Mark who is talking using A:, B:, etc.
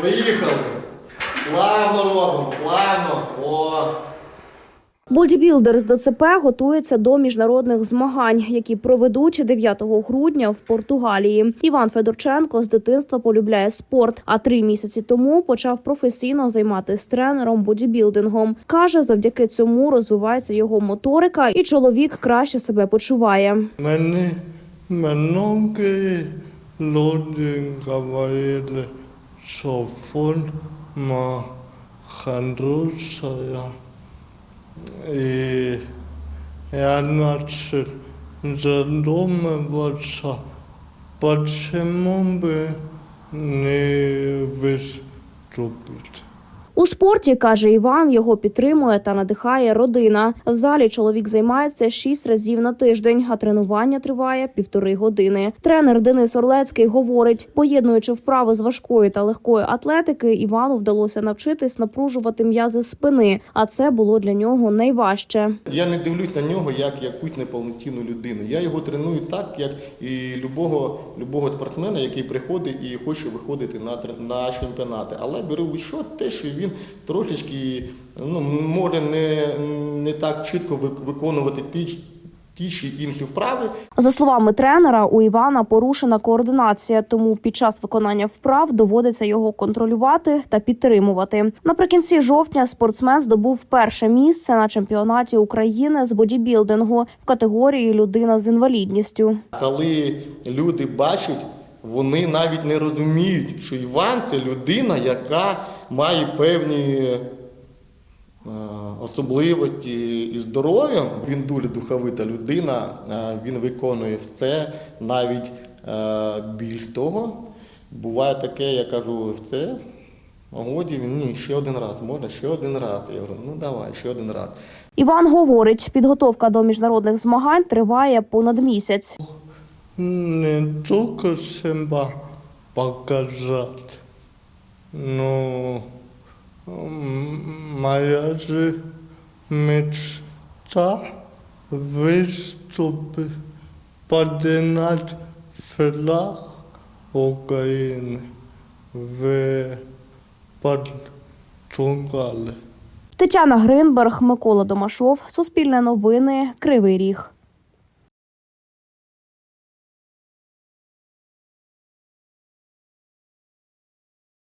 A: Поїхали. Плавно робимо, плавно. О.
B: Бодібілдер з ДЦП готується до міжнародних змагань, які проведуть 9 грудня в Португалії. Іван Федорченко з дитинства полюбляє спорт, а три місяці тому почав професійно займатися тренером бодібілдингом. каже, завдяки цьому розвивається його моторика, і чоловік краще себе почуває.
C: Meni menonke lodin sofort machen Russland. Ja, znaczy, że domy wodza potrzebą by nie wystąpić.
B: У спорті каже Іван, його підтримує та надихає родина. В залі чоловік займається шість разів на тиждень, а тренування триває півтори години. Тренер Денис Орлецький говорить, поєднуючи вправи з важкої та легкої атлетики, Івану вдалося навчитись напружувати м'язи спини, а це було для нього найважче.
A: Я не дивлюсь на нього як якусь неповноцінну людину. Я його треную так, як і любого, любого спортсмена, який приходить і хоче виходити на, на чемпіонати. Але беру що те, що він трошечки ну, може не, не так чітко вик- виконувати ті, ті чи інші вправи,
B: За словами тренера, у Івана порушена координація, тому під час виконання вправ доводиться його контролювати та підтримувати. Наприкінці жовтня спортсмен здобув перше місце на чемпіонаті України з бодібілдингу в категорії людина з інвалідністю.
A: Коли люди бачать, вони навіть не розуміють, що Іван це людина, яка має певні е, особливості і здоров'я. Він дуже духовита людина, е, він виконує все, навіть е, більш того. Буває таке, я кажу, все. Годі він ні, ще один раз, можна ще один раз. Я говорю, ну давай, ще один раз.
B: Іван говорить, підготовка до міжнародних змагань триває понад місяць.
C: не только себя показать, м, моя же мечта выступить, поднять флаг Украины в Португалии.
B: Тетяна Гринберг, Микола Домашов, Суспільне новини, Кривий Ріг.